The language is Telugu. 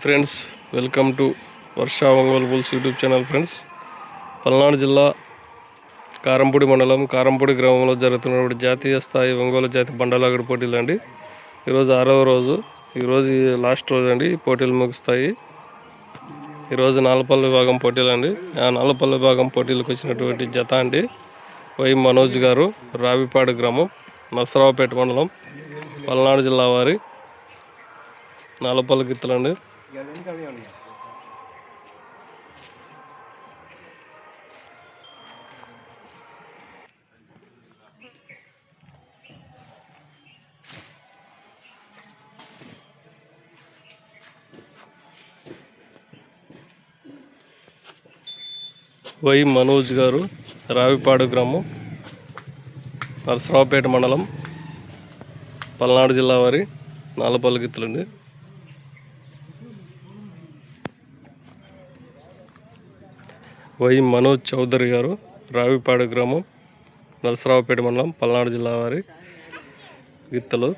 Friends welcome to Varsha Ongole bulls YouTube channel friends Palnadu జిల్లా కారంపూడి మండలం కారంపూడి గ్రామంలో జరుగుతున్నటువంటి జాతీయ స్థాయి ఒంగోలు జాతి బండలాగడి పోటీలు అండి. ఈరోజు ఆరవ రోజు ఈరోజు లాస్ట్ రోజు అండి పోటీలు ముగుస్తాయి. ఈరోజు నాలుపల్లి విభాగం పోటీలు అండి. ఆ నాలుపల్లి విభాగం పోటీలకు వచ్చినటువంటి జత అండి. వై మనోజ్ గారు రావిపాడు గ్రామం నరసరావుపేట మండలం పల్నాడు జిల్లా వారి నాలుపల్లి గిత్తలండి. వై మనోజ్ గారు రావిపాడు గ్రామం నరసరావుపేట మండలం పల్నాడు జిల్లా వారి నాలుపల్లి వై మనోజ్ చౌదరి గారు రావిపాడు గ్రామం నరసరావుపేట మండలం పల్నాడు జిల్లా వారి గిత్తలు